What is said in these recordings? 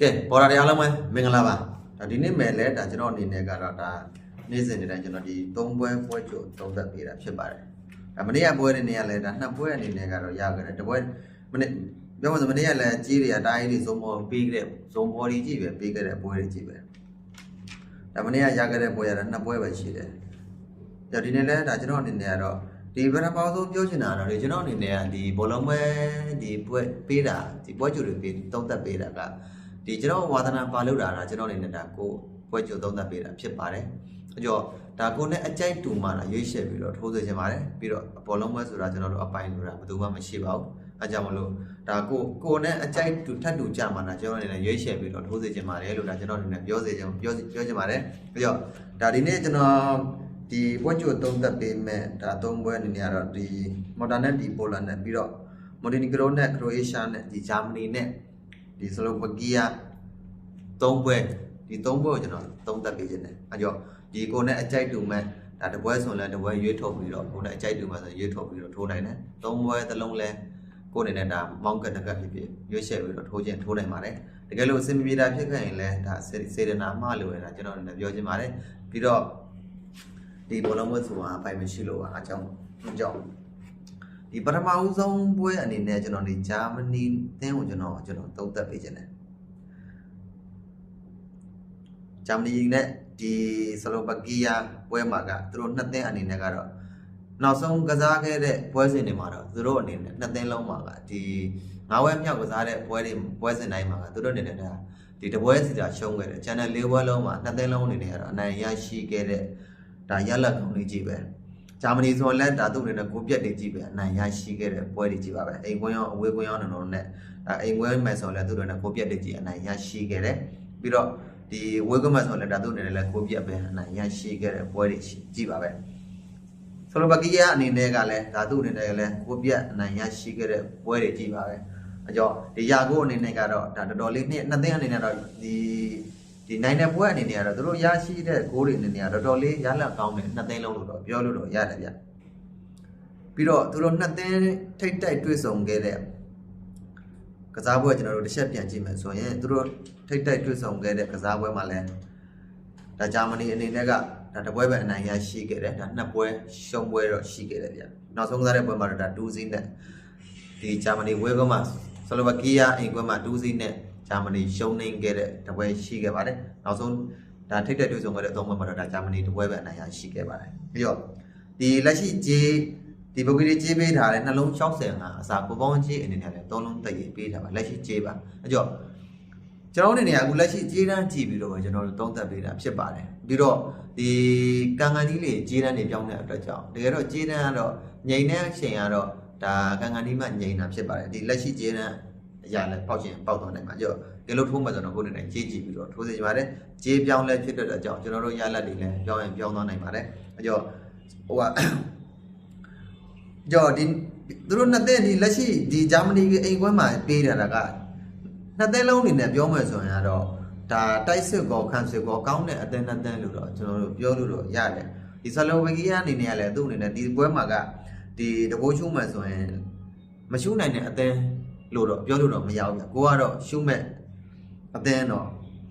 ကဲပေါ်တာတွေအားလုံးပဲမင်္ဂလာပါဒါဒီနေ့မယ်လဲဒါကျွန်တော်အနေနဲ့ကတော့ဒါနေ့စဉ်နေ့တိုင်းကျွန်တော်ဒီ၃ပွဲပွဲကြိုသုံးသက်ပေးတာဖြစ်ပါတယ်ဒါမနေ့ကပွဲတဲ့နေ့ကလည်းဒါနှစ်ပွဲအနေနဲ့ကတော့ရခဲ့တယ်တစ်ပွဲမနေ့ပြောမှဆိုမနေ့ကလည်းကြီးတွေကတားကြီးတွေဇုံပေါ်ပေးခဲ့တဲ့ဇုံပေါ်ကြီးကြီးပဲပေးခဲ့တဲ့ပွဲတွေကြီးပဲဒါမနေ့ကရခဲ့တဲ့ပွဲရတာနှစ်ပွဲပဲရှိတယ်ဒါဒီနေ့လဲဒါကျွန်တော်အနေနဲ့ကတော့ဒီဗရပေါင်းဆုံးပြောချင်တာတော့ဒီကျွန်တော်အနေနဲ့ကဒီဘောလုံးပွဲဒီပွဲပေးတာဒီပွဲကြိုတွေပေးသုံးသက်ပေးတာက ဒီကျွန်တော်ဝါသနာပါလို့တာကကျွန်တော်အနေနဲ့ဒါကိုပွဲကြိုသုံးသပ်ပေးတာဖြစ်ပါတယ်အကျော်ဒါကိုနဲ့အကြိုက်တူမှလာရွေးချယ်ပြီးတော့ထိုးစေချင်ပါတယ်ပြီးတော့အပေါ်လုံးပွဲဆိုတာကျွန်တော်တို့အပိုင်ဆိုတာဘယ်သူမှမရှိပါဘူးအဲကြောင့်မလို့ဒါကိုကိုနဲ့အကြိုက်တူထပ်တူကြမှာလားကျွန်တော်အနေနဲ့ရွေးချယ်ပြီးတော့ထိုးစေချင်ပါတယ်လို့ဒါကျွန်တော်အနေနဲ့ပြောစေချင်ပြောပြောချင်ပါတယ်အကျော်ဒါဒီနေ့ကျွန်တော်ဒီပွဲကြိုသုံးသပ်ပေးမဲ့ဒါသုံးပွဲအနေနဲ့ကတော့ဒီမော်တာနဲ့ဒီပိုလန်နဲ့ပြီးတော့မော်တီနီဂရိုနဲ့ခရိုအေးရှားနဲ့ဒီဂျာမနီနဲ့ ဒီစလိုဗကီးယာ၃ပွဲဒီ၃ပွဲကိုကျွန်တော်သုံးသပ်ပေးခြင်းတယ်အဲကြောင့်ဒီကိုနဲ့အကြိုက်တူမဲ့ဒါတပွဲဆိုရင်လည်းတပွဲရွေးထုတ်ပြီးတော့ကိုနဲ့အကြိုက်တူမဲ့ဆိုရွေးထုတ်ပြီးတော့ထိုးနိုင်တယ်၃ပွဲသလုံးလဲကိုအနေနဲ့ဒါမောင်းကတကဖြစ်ဖြစ်ရွေးချယ်ပြီးတော့ထိုးခြင်းထိုးနိုင်ပါတယ်တကယ်လို့အစင်မပြေတာဖြစ်ခဲ့ရင်လည်းဒါစေတနာမှလို့ရတာကျွန်တော်အနေနဲ့ပြောချင်ပါတယ်ပြီးတော့ဒီဘောလုံးပွဲဆိုတာအပိုင်မရှိလို့ပါအကြောင်းအကြောင်း ဒီပထမဦးဆုံးပွဲအနေနဲ့ကျွန်တော်ဒီဂျာမနီအသင်းကိုကျွန်တော်ကျွန်တော်သုံးသပ်ပေးခြင်းတယ်ဂျာမနီနဲ့ဒီဆလိုဗကီးယားပွဲမှာကသူတို့နှစ်သင်းအနေနဲ့ကတော့နောက်ဆုံးကစားခဲ့တဲ့ပွဲစဉ်တွေမှာတော့သူတို့အနေနဲ့နှစ်သင်းလုံးမှာကဒီငါးဝဲမြောက်ကစားတဲ့ပွဲတွေပွဲစဉ်တိုင်းမှာကသူတို့အနေနဲ့ဒါဒီတပွဲစီတာရှုံးခဲ့တယ် channel ၄ပွဲလုံးမှာနှစ်သင်းလုံးအနေနဲ့ကတော့အနိုင်ရရှိခဲ့တဲ့ဒါရလက်ကောင်းလေးကြီးပဲ ဂျာမနီဆိုရင်လည်းဒါသူ့အနေနဲ့ကိုပြက်တွေကြီးပဲအနိုင်ရရှိခဲ့တဲ့ပွဲတွေကြီးပါပဲအိမ်ကွင်းရောအဝေးကွင်းရောနော်နော်နဲ့ဒါအိမ်ကွင်းမဲ့ဆိုရင်လည်းသူ့အနေနဲ့ကိုပြက်တွေကြီးအနိုင်ရရှိခဲ့တယ်ပြီးတော့ဒီဝေးကွင်းမဲ့ဆိုရင်လည်းဒါသူ့အနေနဲ့လည်းကိုပြက်ပဲအနိုင်ရရှိခဲ့တဲ့ပွဲတွေကြီးပါပဲဆလိုဗကီးယားအနေနဲ့ကလည်းဒါသူ့အနေနဲ့လည်းကိုပြက်အနိုင်ရရှိခဲ့တဲ့ပွဲတွေကြီးပါပဲအကြောင်းဒီယာကိုအနေနဲ့ကတော့ဒါတော်တော်လေးနှစ်နှစ်သိန်းအနေနဲ့တော့ဒီ ဒီနိုင်တဲ့ပွဲအနေနဲ့ကတော့သူတို့ရရှိတဲ့ဂိုးတွေအနေနဲ့ကတော်တော်လေးရလက်ကောင်းတယ်နှစ်သိန်းလုံးလို့တော့ပြောလို့တော့ရတယ်ဗျပြီးတော့သူတို့နှစ်သိန်းထိတ်တိုက်တွေ့ဆုံခဲ့တဲ့ကစားပွဲကျွန်တော်တို့တစ်ချက်ပြန်ကြည့်မယ်ဆိုရင်သူတို့ထိတ်တိုက်တွေ့ဆုံခဲ့တဲ့ကစားပွဲမှာလည်းဒါဂျာမနီအနေနဲ့ကဒါတပွဲပဲအနိုင်ရရှိခဲ့တယ်ဒါနှစ်ပွဲရှုံးပွဲတော့ရှိခဲ့တယ်ဗျနောက်ဆုံးကစားတဲ့ပွဲမှာတော့ဒါ2စီးနဲ့ဒီဂျာမနီဝဲကွန်းမှာဆလိုဗကီးယားအိမ်ကွန်းမှာ2စီးနဲ့ ဂျာမနီရှုံးနေခဲ့တဲ့တပွဲရှိခဲ့ပါတယ်နောက်ဆုံးဒါထိတ်တိုက်တွေ့ဆုံခဲ့တဲ့သုံးပွဲမှာတော့ဒါဂျာမနီတပွဲပဲအနိုင်ရရှိခဲ့ပါတယ်ပြီးတော့ဒီလက်ရှိဂျေးဒီဘုတ်ကလေးကြေးပေးထားတဲ့နှလုံး65အစာကိုပေါင်းကြေးအနေနဲ့လည်းသုံးလုံးတည့်ရေးပေးထားပါလက်ရှိကြေးပါအကြော့ကျွန်တော်တို့အနေနဲ့အခုလက်ရှိကြေးတန်းကြည့်ပြီးတော့ပဲကျွန်တော်တို့သုံးသပ်ပေးတာဖြစ်ပါတယ်ပြီးတော့ဒီကန်ကန်ကြီးလေးကြေးတန်းတွေပြောင်းတဲ့အတွက်ကြောင့်တကယ်တော့ကြေးတန်းကတော့ငိန်တဲ့အချိန်ကတော့ဒါကန်ကန်ကြီးမှငိန်တာဖြစ်ပါတယ်ဒီလက်ရှိကြေးတန်း အရာလည်းပေါက်ချင်းပေါက်သွားနိုင်မှာကြော့ဒီလိုထိုးမှဆိုတော့ကိုယ်နဲ့ကြေးကြည့်ပြီးတော့ထိုးစေချင်ပါတယ်ကြေးပြောင်းလဲဖြစ်တဲ့အတွက်ကြောင့်ကျွန်တော်တို့ရလက်တွေလည်းပြောင်းရင်ပြောင်းသွားနိုင်ပါတယ်အကြော့ဟိုကကြောဒီသူတို့နှစ်သက်ဒီလက်ရှိဒီဂျာမနီကအိမ်ကွင်းမှာပေးတာကနှစ်သက်လုံးအနေနဲ့ပြောမယ်ဆိုရင်ကတော့ဒါတိုက်စစ်ကောခန့်စစ်ကောကောင်းတဲ့အသင်းနှစ်သင်းလို့တော့ကျွန်တော်တို့ပြောလို့တော့ရတယ်ဒီဆလိုဗကီးယားအနေနဲ့ကလည်းသူ့အနေနဲ့ဒီပွဲမှာကဒီတကိုးရှုမှန်ဆိုရင်မရှုနိုင်တဲ့အသင်း လို့တော့ပြောလို့တော့မရဘူးဗျကိုကတော့ရှုမဲ့အသင်းတော့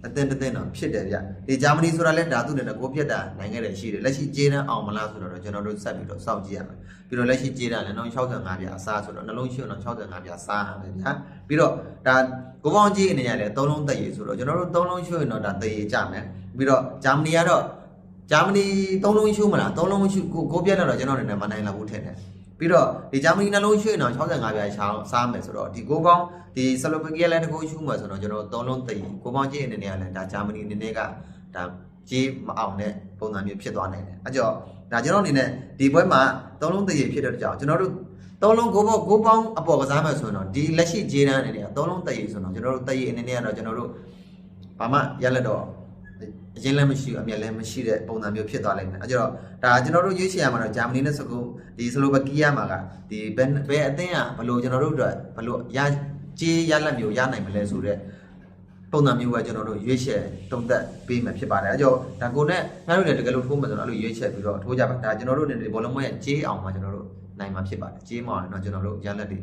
အသင်းတစ်သင်းတော့ဖြစ်တယ်ဗျဒီဂျာမနီဆိုတာလဲဒါသူ့အနေနဲ့ကိုပြက်တာနိုင်ခဲ့တယ်ရှိတယ်လက်ရှိကျေးတန်းအောင်မလားဆိုတော့ကျွန်တော်တို့ဆက်ပြီးတော့စောင့်ကြည့်ရမယ်ပြီးတော့လက်ရှိကြေးတာလည်းနှလုံး65ပြားအစားဆိုတော့နှလုံးရှိတော့65ပြားစားရတယ်ဗျာပြီးတော့ဒါကိုပေါင်းကြေးအနေနဲ့လည်း3လုံးတက်ရည်ဆိုတော့ကျွန်တော်တို့3လုံးရှိရင်တော့ဒါတက်ရည်ကြမယ်ပြီးတော့ဂျာမနီကတော့ဂျာမနီ3လုံးရှိမလား3လုံးရှိကိုကိုပြတ်တော့ကျွန်တော်အနေနဲ့မနိုင်လောက်ဘူးထင်တယ် ပြီးတော့ဒီဂျာမနီနှလုံးရှိရင်တော့65ပြားရှာစားမယ်ဆိုတော့ဒီကိုပေါင်းဒီဆလိုဗကီးယားလည်းတကူရှိမှာဆိုတော့ကျွန်တော်3လုံးတက်ရည်ကိုပေါင်းကြေးအနေနဲ့ကလည်းဒါဂျာမနီအနေနဲ့ကဒါကြေးမအောင်တဲ့ပုံစံမျိုးဖြစ်သွားနိုင်တယ်အဲကြောင့်ဒါကျွန်တော်အနေနဲ့ဒီပွဲမှာသုံးလုံးတည်ရဖြစ်တဲ့ကြောင့်ကျွန်တော်တို့သုံးလုံးကိုပေါကိုပေါင်းအပေါ်ကစားမယ်ဆိုရင်တော့ဒီလက်ရှိဂျေးတန်းအနေနဲ့သုံးလုံးတည်ရဆိုတော့ကျွန်တော်တို့တည်ရအနေနဲ့ကတော့ကျွန်တော်တို့ဘာမှရလက်တော့ အရင်လည်းမရှိဘူးအမြက်လည်းမရှိတဲ့ပုံစံမျိုးဖြစ်သွားလိမ့်မယ်အဲကြောင့်ဒါကျွန်တော်တို့ရွေးချယ်ရမှာတော့ဂျာမနီနဲ့စကူဒီဆလိုဗကီးယားမှာကဒီဘယ်ဘယ်အသင်းကဘလို့ကျွန်တော်တို့အတွက်ဘလို့ရကြေးရလက်မျိုးရနိုင်မလဲဆိုတော့ပုံစံမျိုးပဲကျွန်တော်တို့ရွေးချယ်တုံးသက်ပေးမှာဖြစ်ပါတယ်အဲကြောင့်ဒါကိုနဲ့ငါတို့လည်းတကယ်လို့ထိုးမယ်ဆိုတော့အဲ့လိုရွေးချယ်ပြီးတော့ထိုးကြပါဒါကျွန်တော်တို့နေဘောလုံးမရဲ့ကြေးအောင်မှာကျွန်တော်တို့နိုင်မှာဖြစ်ပါတယ်ကြေးမအောင်တော့ကျွန်တော်တို့ရလက်တွေ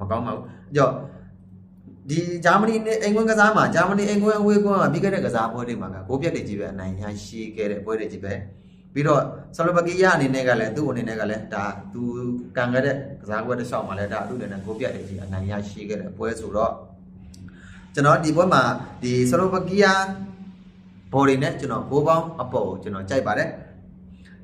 မကောင်းပါဘူးအဲကြောင့် ဒီဂျာမနီနဲ့အင်္ဂလန်ကစားမှာဂျာမနီအင်္ဂလန်အဝေးကွင်းကပြီးခဲ့တဲ့ကစားပွဲတွေမှာကကိုပြက်တွေကြီးပဲအနိုင်ရရှိခဲ့တဲ့ပွဲတွေကြီးပဲပြီးတော့ဆလိုဗကီးယားအနေနဲ့ကလည်းသူ့အနေနဲ့ကလည်းဒါသူကန်ခဲ့တဲ့ကစားပွဲတစ်လျှောက်မှာလည်းဒါသူ့အနေနဲ့ကိုပြက်တွေကြီးအနိုင်ရရှိခဲ့တဲ့ပွဲဆိုတော့ကျွန်တော်ဒီပွဲမှာဒီဆလိုဗကီးယားဘော်ဒီနဲ့ကျွန်တော်ဂိုးပေါင်းအပေါ်ကိုကျွန်တော်ကြိုက်ပါတယ်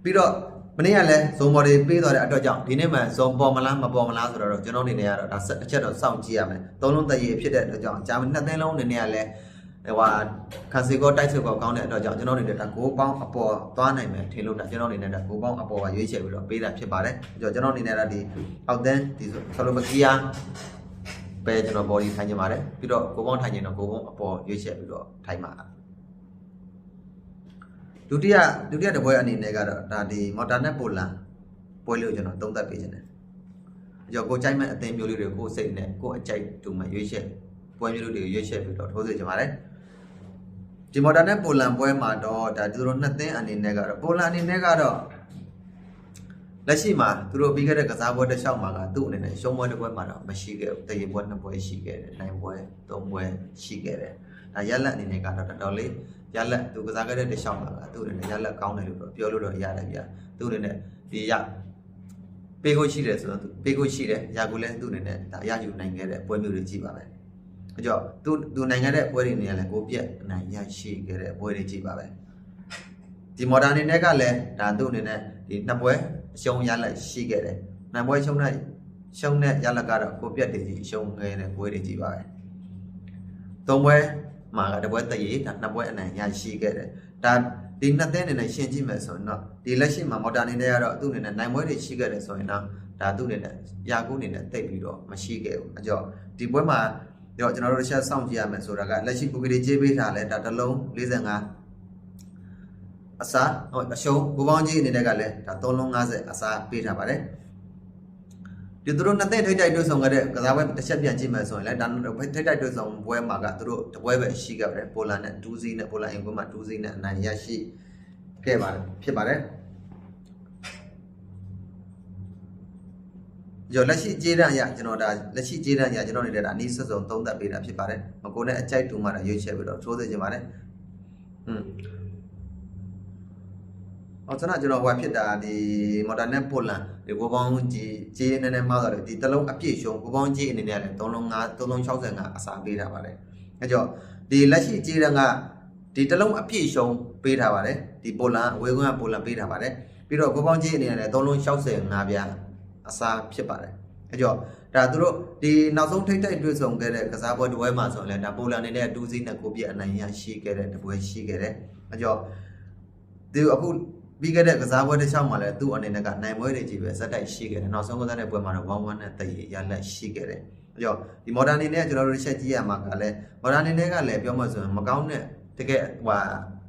ပြီးတော့ မနေ့ကလည်းဇုံဘော်တွေပေးသွားတဲ့အတွက်ကြောင့်ဒီနေ့မှဇုံပေါ်မလားမပေါ်မလားဆိုတော့ကျွန်တော်အနေနဲ့ကတော့ဒါဆက်တစ်ချက်တော့စောင့်ကြည့်ရမယ်သုံးလုံးတရေဖြစ်တဲ့အတွက်ကြောင့်ဂျာမနီနှစ်သိန်းလုံးအနေနဲ့ကလည်းဟိုဟာခန်စီကောတိုက်စစ်ကောကောင်းတဲ့အတွက်ကြောင့်ကျွန်တော်အနေနဲ့ဒါဂိုးပေါင်းအပေါ်သွားနိုင်မယ်ထင်လို့ဒါကျွန်တော်အနေနဲ့ဒါဂိုးပေါင်းအပေါ်ကရွေးချယ်ပြီးတော့ပေးတာဖြစ်ပါတယ်အဲကြောင့်ကျွန်တော်အနေနဲ့ဒါဒီအောက်တန်းဒီဆလိုဗကီးယားပဲကျွန်တော် body ထိုင်နေပါတယ်ပြီးတော့ဂိုးပေါင်းထိုင်နေတော့ဂိုးပေါင်းအပေါ်ရွေးချယ်ပြီးတော့ထိုင်ပါ ဒုတိယဒုတိယတစ်ပွဲအနေနဲ့ကတော့ဒါဒီမော်တာနဲ့ပိုလန်ပွဲလို့ကျွန်တော်သုံးသပ်ပေးခြင်းတယ်အကြောကိုကြိုက်မဲ့အသင်းမျိုးလေးတွေကိုစိတ်နဲ့ကိုအကြိုက်တူမဲ့ရွေးချယ်ပွဲမျိုးလေးတွေကိုရွေးချယ်ပြီးတော့ထိုးစေချင်ပါတယ်ဒီမော်တာနဲ့ပိုလန်ပွဲမှာတော့ဒါသူတို့နှစ်သင်းအနေနဲ့ကတော့ပိုလန်အနေနဲ့ကတော့လက်ရှိမှာသူတို့ပြီးခဲ့တဲ့ကစားပွဲတစ်လျှောက်မှာကသူ့အနေနဲ့ရှုံးပွဲတစ်ပွဲမှာတော့မရှိခဲ့ဘူးတရေပွဲနှစ်ပွဲရှိခဲ့တယ်နိုင်ပွဲသုံးပွဲရှိခဲ့တယ်ဒါရက်လက်အနေနဲ့ကတော့တော်တော်လေး ရက်လက်သူကစားခဲ့တဲ့တစ်လျှောက်မှာကသူ့အနေနဲ့ရက်လက်ကောင်းတယ်လို့တော့ပြောလို့တော့ရတယ်ဗျာသူ့အနေနဲ့ဒီရပေးကိုရှိတယ်ဆိုတော့သူပေးကိုရှိတယ်ရာကိုလည်းသူ့အနေနဲ့ဒါရယူနိုင်ခဲ့တဲ့ပွဲမျိုးတွေကြည့်ပါပဲအကြောသူသူနိုင်ငံတဲ့ပွဲတွေနေရာလဲကိုပြက်အနိုင်ရရှိခဲ့တဲ့ပွဲတွေကြည့်ပါပဲဒီမော်ဒန်အနေနဲ့ကလည်းဒါသူ့အနေနဲ့ဒီနှစ်ပွဲအရှုံးရလက်ရှိခဲ့တယ်နိုင်ပွဲရှုံးတဲ့ရှုံးတဲ့ရလက်ကတော့ကိုပြက်တွေကြီးရှုံးခဲ့တဲ့ပွဲတွေကြည့်ပါပဲသုံးပွဲ မှာကတပွဲတရေဒါနှစ်ပွဲအနိုင်ရရှိခဲ့တယ်ဒါဒီနှစ်သင်းအနေနဲ့ရှင်းကြည့်မယ်ဆိုရင်တော့ဒီလက်ရှိမှာမော်တာအနေနဲ့ကတော့သူ့အနေနဲ့နိုင်ပွဲတွေရှိခဲ့တယ်ဆိုရင်တော့ဒါသူ့အနေနဲ့ရာကူအနေနဲ့တိတ်ပြီးတော့မရှိခဲ့ဘူးအကြောဒီပွဲမှာတော့ကျွန်တော်တို့တစ်ချက်စောင့်ကြည့်ရမယ်ဆိုတာကလက်ရှိပုဂ္ဂလိကြေးပေးထားလဲဒါတစ်လုံး45အစားဟိုအရှုံးကိုပေါင်းကြီးအနေနဲ့ကလည်းဒါ3လုံး50အစားပေးထားပါတယ် ဒီသူတို့နှစ်သိန်းထိတ်တိုက်တွေ့ဆုံခဲ့တဲ့ကစားပွဲတစ်ချက်ပြန်ကြည့်မယ်ဆိုရင်လည်းဒါထိတ်တိုက်တွေ့ဆုံပွဲမှာကသူတို့တပွဲပဲရှိခဲ့ပါတယ်ပိုလန်နဲ့2စီးနဲ့ပိုလန်အင်ကွန်းမှာ2စီးနဲ့အနိုင်ရရှိခဲ့ပါတယ်ဖြစ်ပါတယ်ရောလက်ရှိကြေးတန်းရကျွန်တော်ဒါလက်ရှိကြေးတန်းရကျွန်တော်နေတဲ့ဒါအနည်းဆက်ဆုံးသုံးသပ်ပေးတာဖြစ်ပါတယ်မကိုနဲ့အကြိုက်တူမှတော့ရွေးချယ်ပြီးတော့ထိုးစေချင်ပါတယ်อืม အော်ကျွန်တော်ကျွန်တော်ဟိုဖြစ်တာဒီမော်တာနဲ့ပိုလန်ဒီကိုပေါင်းကြီးကြေးနည်းနည်းမောက်တော့ဒီတလုံးအပြည့်ရှုံကိုပေါင်းကြီးအနေနဲ့လည်း3လုံး5 3လုံး65အစာပေးထားပါတယ်အဲကြောင့်ဒီလက်ရှိကြေးတန်းကဒီတလုံးအပြည့်ရှုံပေးထားပါတယ်ဒီပိုလန်အဝေးကွင်းကပိုလန်ပေးထားပါတယ်ပြီးတော့ကိုပေါင်းကြီးအနေနဲ့လည်း3လုံး65ပြားအစာဖြစ်ပါတယ်အဲကြောင့်ဒါသူတို့ဒီနောက်ဆုံးထိတ်ထိတ်တွေ့ဆုံခဲ့တဲ့ကစားပွဲတစ်ပွဲမှာဆိုရင်လည်းဒါပိုလန်အနေနဲ့2စီးနဲ့ကိုပြည့်အနိုင်ရရှိခဲ့တဲ့တစ်ပွဲရှိခဲ့တယ်အဲကြောင့်ဒီအခု ပြီးခဲ့တဲ့ကစားပွဲတစ်ချောင်းမှာလည်းသူ့အနေနဲ့ကနိုင်ပွဲတွေကြီးပဲဇက်တိုက်ရှိခဲ့တယ်နောက်ဆုံးကစားတဲ့ပွဲမှာတော့1-1နဲ့တည်ရလက်ရှိခဲ့တယ်အဲကြောင့်ဒီမော်ဒန်အနေနဲ့ကျွန်တော်တို့ချက်ကြည့်ရမှာကလည်းမော်ဒန်အနေနဲ့ကလည်းပြောမှဆိုရင်မကောင်းတဲ့တကယ်ဟို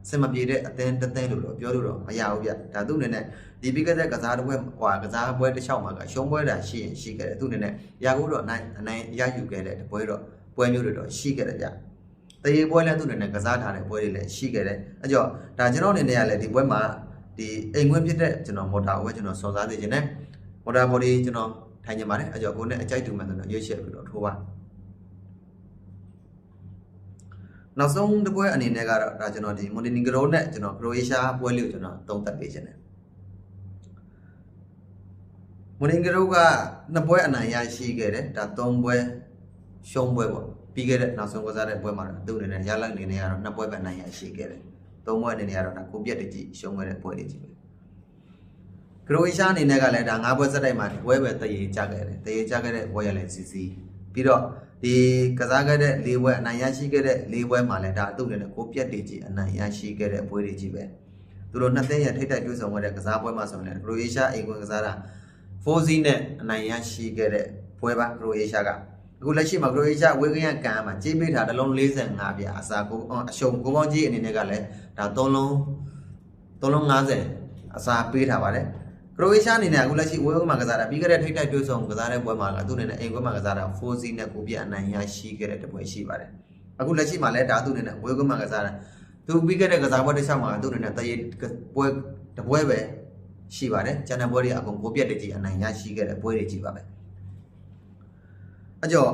စင်မပြေတဲ့အသင်းတစ်သင်းလို့တော့ပြောလို့တော့မရဘူးဗျဒါသူ့အနေနဲ့ဒီပြီးခဲ့တဲ့ကစားတစ်ပွဲဟိုကစားပွဲတစ်ချောင်းမှာကရှုံးပွဲတာရှိရင်ရှိခဲ့တယ်သူ့အနေနဲ့ရာကိုတော့အနိုင်အနိုင်ရယူခဲ့တဲ့ပွဲတော့ပွဲမျိုးတွေတော့ရှိခဲ့တယ်ဗျတရေပွဲလည်းသူ့အနေနဲ့ကစားထားတဲ့ပွဲတွေလည်းရှိခဲ့တယ်အဲကြောင့်ဒါကျွန်တော်အနေနဲ့ကလည်းဒီပွဲမှာ ဒီအိမ်ခွင်းဖြစ်တဲ့ကျွန်တော်မော်တာကိုကျွန်တော်စော်စားနေခြင်းနဲ့မော်တာဘော်ဒီကျွန်တော်ထိုင်နေပါတယ်အဲကြောင့်ကိုယ်နဲ့အကြိုက်တူမှန်တော့ရွေးချယ်ပြီးတော့ထိုးပါနောက်ဆုံးတစ်ပွဲအနေနဲ့ကတော့ဒါကျွန်တော်ဒီမို်တီနီဂရိုနဲ့ကျွန်တော်ခရိုအေးရှားပွဲလေးကိုကျွန်တော်သုံးသပ်ပေးခြင်းတယ်မို်နီနီဂရိုကနှစ်ပွဲအနိုင်ရရှိခဲ့တယ်ဒါသုံးပွဲရှုံးပွဲပေါ့ပြီးခဲ့တဲ့နောက်ဆုံးကစားတဲ့ပွဲမှာတော့သူ့အနေနဲ့ရလိုက်နေနေကတော့နှစ်ပွဲပဲအနိုင်ရရှိခဲ့တယ် သုံးပွဲအနေနဲ့ကတော့ဒါကိုပြက်တကြီးရှုံးခဲ့တဲ့ပွဲတွေကြီးပဲခရိုအေးရှားအနေနဲ့ကလည်းဒါ၅ပွဲစက်တိုက်မှာပွဲပဲတရေကြခဲ့တယ်တရေကြခဲ့တဲ့ပွဲရလည်းစီစီပြီးတော့ဒီကစားခဲ့တဲ့၄ပွဲအနိုင်ရရှိခဲ့တဲ့၄ပွဲမှာလည်းဒါအတုတွေနဲ့ကိုပြက်တွေကြီးအနိုင်ရရှိခဲ့တဲ့ပွဲတွေကြီးပဲသူတို့နှစ်သိန်းရထိတ်တိုက်တွေ့ဆုံခဲ့တဲ့ကစားပွဲမှာဆိုရင်လည်းခရိုအေးရှားအိမ်ကွင်းကစားတာ4စီးနဲ့အနိုင်ရရှိခဲ့တဲ့ပွဲပါခရိုအေးရှားက အခုလက်ရှိမှာခရိုအေးရှားဝေကရန်ကန်မှာကြေးပေးတာတစ်လုံး45ပြအစာကိုအရှုံကိုပေါင်းကြီးအနေနဲ့ကလည်းဒါ3လုံး3လုံး50အစာပေးထားပါတယ်ခရိုအေးရှားအနေနဲ့အခုလက်ရှိဝေးကွင်းမှာကစားတာပြီးခဲ့တဲ့ထိတ်တိုက်တွေ့ဆုံကစားတဲ့ပွဲမှာကသူ့အနေနဲ့အိမ်ကွင်းမှာကစားတာ4စီးနဲ့ကိုပြအနိုင်ရရှိခဲ့တဲ့တပွဲရှိပါတယ်အခုလက်ရှိမှာလည်းဒါသူ့အနေနဲ့ဝေးကွင်းမှာကစားတာသူပြီးခဲ့တဲ့ကစားပွဲတစ်ချက်မှာသူ့အနေနဲ့တရေပွဲတပွဲပဲရှိပါတယ်ကျန်တဲ့ပွဲတွေအကုန်ကိုပြက်တကြီးအနိုင်ရရှိခဲ့တဲ့ပွဲတွေကြီးပါပဲ အကြော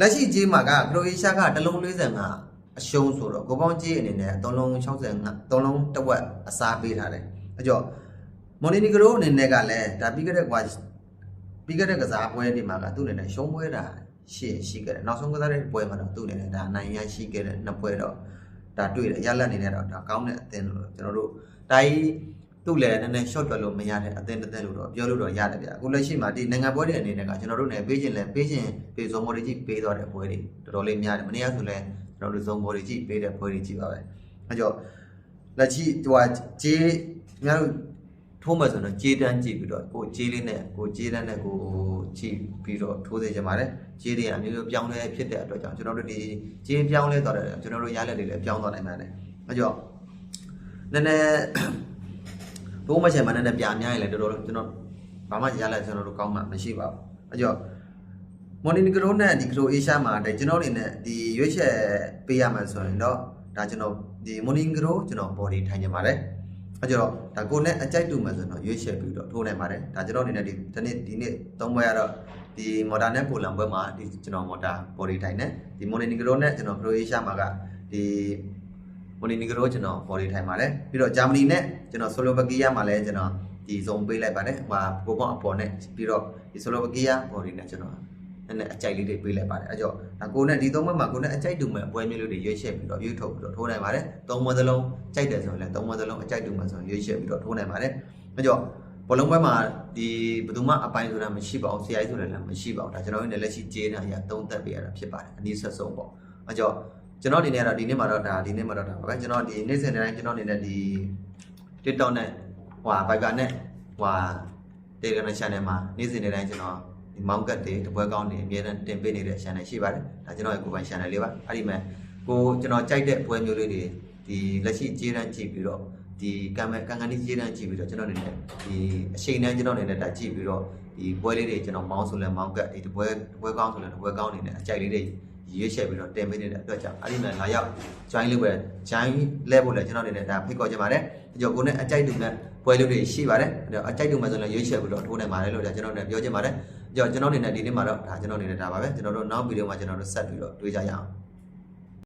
လက်ရှိကြေးမှာကခရိုအေးရှားကတစ်လုံး45အရှုံးဆိုတော့ကိုပေါင်းကြေးအနေနဲ့3လုံး65 3လုံးတစ်ဝက်အစားပေးထားတယ်အကြောမော်နီနီဂရိုအနေနဲ့ကလည်းဒါပြီးခဲ့တဲ့ကွာပြီးခဲ့တဲ့ကစားပွဲဒီမှာကသူ့အနေနဲ့ရှုံးပွဲတာရှေ့ရှိခဲ့တယ်နောက်ဆုံးကစားတဲ့ပွဲမှာတော့သူ့အနေနဲ့ဒါအနိုင်ရရှိခဲ့တဲ့နှစ်ပွဲတော့ဒါတွေ့တယ်ရလက်အနေနဲ့တော့ဒါကောင်းတဲ့အသင်းလို့ကျွန်တော်တို့ဒါကြီး သူ့လည်းနည်းနည်း short တွက်လို့မရတဲ့အသင်းတစ်သင်းလို့တော့ပြောလို့တော့ရတယ်ဗျအခုလက်ရှိမှာဒီနိုင်ငံပွဲတွေအနေနဲ့ကကျွန်တော်တို့လည်းပေးခြင်းလဲပေးခြင်းပေးစုံမော်တွေကြီးပေးသွားတဲ့ပွဲတွေတော်တော်လေးများတယ်မနေ့ကဆိုလဲကျွန်တော်တို့စုံမော်တွေကြီးပေးတဲ့ပွဲတွေကြီးပါပဲအဲကြောင့်လက်ရှိဟိုဟာဂျေးများတို့ထိုးမှဆိုတော့ဂျေးတန်းကြည့်ပြီးတော့ကိုဂျေးလေးနဲ့ကိုဂျေးတန်းနဲ့ကိုကြည့်ပြီးတော့ထိုးစေချင်ပါတယ်ဂျေးတွေအမျိုးမျိုးပြောင်းလဲဖြစ်တဲ့အတွက်ကြောင့်ကျွန်တော်တို့ဒီဂျေးပြောင်းလဲသွားတဲ့ကျွန်တော်တို့ရလက်တွေလည်းပြောင်းသွားနိုင်ပါတယ်အဲကြောင့်နည်းနည်း ဘိုးမချင်မနဲ့နဲ့ပြာများရင်လည်းတော်တော်ကျွန်တော်ဘာမှရလဲကျွန်တော်တို့ကောင်းမှမရှိပါဘူးအဲကြောင့်မော်နီနီဂရိုနဲ့ဒီခရိုအေးရှားမှာတဲ့ကျွန်တော်အနေနဲ့ဒီရွေးချက်ပေးရမှဆိုရင်တော့ဒါကျွန်တော်ဒီမော်နီနီဂရိုကျွန်တော် body ထိုင်နေပါတယ်အဲကြောင့်ဒါကိုနဲ့အကြိုက်တူမှဆိုတော့ရွေးချက်ပြီးတော့ထိုးနိုင်ပါတယ်ဒါကျွန်တော်အနေနဲ့ဒီဒီနေ့ဒီနေ့သုံးပွဲရတော့ဒီမော်တာနဲ့ပိုလန်ပွဲမှာဒီကျွန်တော်မော်တာ body ထိုင်နေဒီမော်နီနီဂရိုနဲ့ကျွန်တော်ခရိုအေးရှားမှာကဒီ မိုနီနီဂရိုကျွန်တော် body ထိုင်ပါတယ်ပြီးတော့ဂျာမနီနဲ့ကျွန်တော်ဆိုလိုဗကီးယားမှာလည်းကျွန်တော်ဒီဇုံပေးလိုက်ပါတယ်ဟိုဘိုးဘောအပေါ်နဲ့ပြီးတော့ဒီဆိုလိုဗကီးယား body နဲ့ကျွန်တော်နည်းနည်းအကြိုက်လေးတွေပေးလိုက်ပါတယ်အဲကြောင့်ဒါကိုနဲ့ဒီသုံးဘက်မှာကိုနဲ့အကြိုက်တူမဲ့အပွဲမျိုးလေးတွေရွေးချယ်ပြီးတော့ရွေးထုတ်ပြီးတော့ထိုးနိုင်ပါတယ်သုံးဘက်သလုံးကြိုက်တယ်ဆိုရင်လည်းသုံးဘက်သလုံးအကြိုက်တူမဲ့ဆိုရင်ရွေးချယ်ပြီးတော့ထိုးနိုင်ပါတယ်အဲကြောင့်ဘောလုံးပွဲမှာဒီဘယ်သူမှအပိုင်းဆိုတာမရှိပါဘူးဆရာကြီးဆိုလည်းမရှိပါဘူးဒါကျွန်တော်တို့လည်းလက်ရှိကျေးနေတာရသုံးသက်ပေးရတာဖြစ်ပါတယ်အနည်းဆက်ဆုံးပေါ့အဲကြောင့် ကျွန်တော်ဒီနေ့ကတော့ဒီနေ့မှာတော့ဒါဒီနေ့မှာတော့ဒါပါပဲကျွန်တော်ဒီနေ့စဉ်တိုင်းကျွန်တော်အနေနဲ့ဒီ TikTok နဲ့ဟွာ Viber နဲ့ဟွာ Telegram channel မှာနေ့စဉ်တိုင်းကျွန်တော်ဒီမောင်ကတ်တွေတပွဲကောင်းတွေအများနဲ့တင်ပေးနေတဲ့ channel ရှိပါတယ်ဒါကျွန်တော်ရဲ့ကိုယ်ပိုင် channel လေးပါအဲ့ဒီမှာကိုကျွန်တော်ကြိုက်တဲ့ပွဲမျိုးလေးတွေဒီလက်ရှိကြေးတန်းကြည့်ပြီးတော့ဒီကံမဲ့ကံကန်ဒီကြေးတန်းကြည့်ပြီးတော့ကျွန်တော်အနေနဲ့ဒီအချိန်တန်းကျွန်တော်အနေနဲ့ဒါကြည့်ပြီးတော့ဒီပွဲလေးတွေကျွန်တော်မောင်းဆိုလဲမောင်းကတ်ဒီတပွဲတပွဲကောင်းဆိုလဲတပွဲကောင်းနေတဲ့အကြိုက်လေးတွေ ရွေးချယ်ပြီးတော့တင်ပေးနေတဲ့အတွက်ကြောင့်အဲ့ဒီမှာလာရောက် join လုပ်ပဲ join လဲဖို့လည်းကျွန်တော်အနေနဲ့ဒါဖိတ်ခေါ်ချင်ပါတယ်။ကြောင့်ကိုနဲ့အကြိုက်တူမဲ့ပွဲလူတွေရှိပါတယ်။အဲ့တော့အကြိုက်တူမဲ့ဆိုလည်းရွေးချယ်ပြီးတော့ထိုးနိုင်ပါတယ်လို့ဒါကျွန်တော်လည်းပြောချင်ပါတယ်။ကြောင့်ကျွန်တော်အနေနဲ့ဒီနေ့မှာတော့ဒါကျွန်တော်အနေနဲ့ဒါပါပဲ။ကျွန်တော်တို့နောက်ဗီဒီယိုမှာကျွန်တော်တို့ဆက်ပြီးတော့တွေ့ကြရအောင်။